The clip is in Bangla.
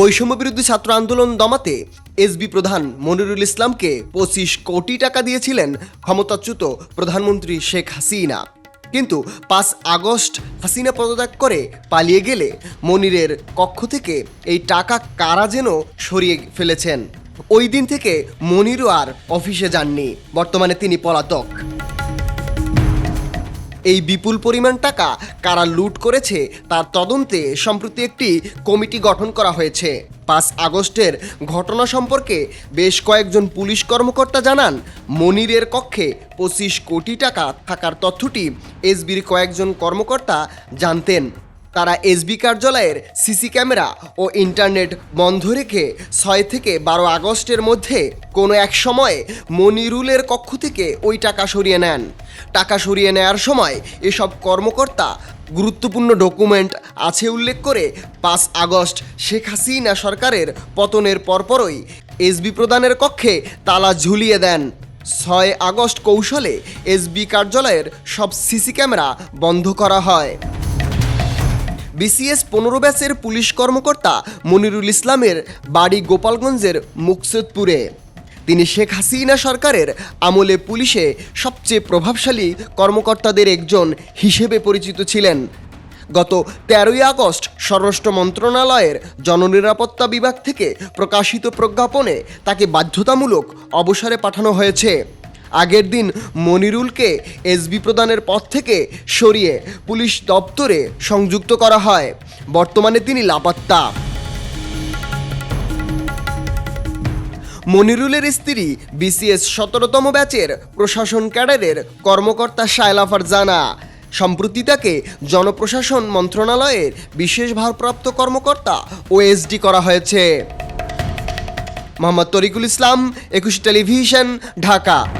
বৈষম্য বিরোধী ছাত্র আন্দোলন দমাতে এসবি প্রধান মনিরুল ইসলামকে পঁচিশ কোটি টাকা দিয়েছিলেন ক্ষমতাচ্যুত প্রধানমন্ত্রী শেখ হাসিনা। কিন্তু পাঁচ আগস্ট হাসিনা পদত্যাগ করে পালিয়ে গেলে মনিরের কক্ষ থেকে এই টাকা কারা যেন সরিয়ে ফেলেছেন? ওই দিন থেকে মনিরও আর অফিসে যাননি। বর্তমানে তিনি পলাতক। এই বিপুল পরিমাণ টাকা কারা লুট করেছে তার তদন্তে সম্প্রতি একটি কমিটি গঠন করা হয়েছে। পাঁচ আগস্টের ঘটনা সম্পর্কে বেশ কয়েকজন পুলিশ কর্মকর্তা জানান, মনিরের কক্ষে পঁচিশ কোটি টাকা থাকার তথ্যটি এসবির কয়েকজন কর্মকর্তা জানতেন। তারা এসবি কার্যালয়ের সিসি ক্যামেরা ও ইন্টারনেট বন্ধ রেখে ছয় থেকে বারো আগস্টের মধ্যে কোনো এক সময়ে মনিরুলের কক্ষ থেকে ওই টাকা সরিয়ে নেন। টাকা সরিয়ে নেয়ার সময় এসব কর্মকর্তা গুরুত্বপূর্ণ ডকুমেন্ট আছে উল্লেখ করে পাঁচ আগস্ট শেখ হাসিনা সরকারের পতনের পরপরই এসবি প্রদানের কক্ষে তালা ঝুলিয়ে দেন। ছয় আগস্ট কৌশলে এসবি কার্যালয়ের সব সিসি ক্যামেরা বন্ধ করা হয়। বিসিএস পনেরো ব্যাচের পুলিশ কর্মকর্তা মনিরুল ইসলামের বাড়ি গোপালগঞ্জের মুকসুদপুরে। তিনি শেখ হাসিনা সরকারের আমলে পুলিশে সবচেয়ে প্রভাবশালী কর্মকর্তাদের একজন হিসেবে পরিচিত ছিলেন। গত তেরোই আগস্ট স্বরাষ্ট্র মন্ত্রণালয়ের জননিরাপত্তা বিভাগ থেকে প্রকাশিত প্রজ্ঞাপনে তাকে বাধ্যতামূলক অবসরে পাঠানো হয়েছে। আগের দিন মনিরুলকে এসবি প্রদানের পদ থেকে সরিয়ে পুলিশ দপ্তরে সংযুক্ত করা হয়। বর্তমানে তিনি লাপাত্তা। মনিরুলের স্ত্রী বিসিএস সতেরোতম ব্যাচের প্রশাসন ক্যাডারের কর্মকর্তা শায়লা ফারজানা। সম্প্রতি তাকে জনপ্রশাসন মন্ত্রণালয়ের বিশেষ ভারপ্রাপ্ত কর্মকর্তা ওএসডি করা হয়েছে। মোহাম্মদ তরিকুল ইসলাম, একুশ টেলিভিশন, ঢাকা।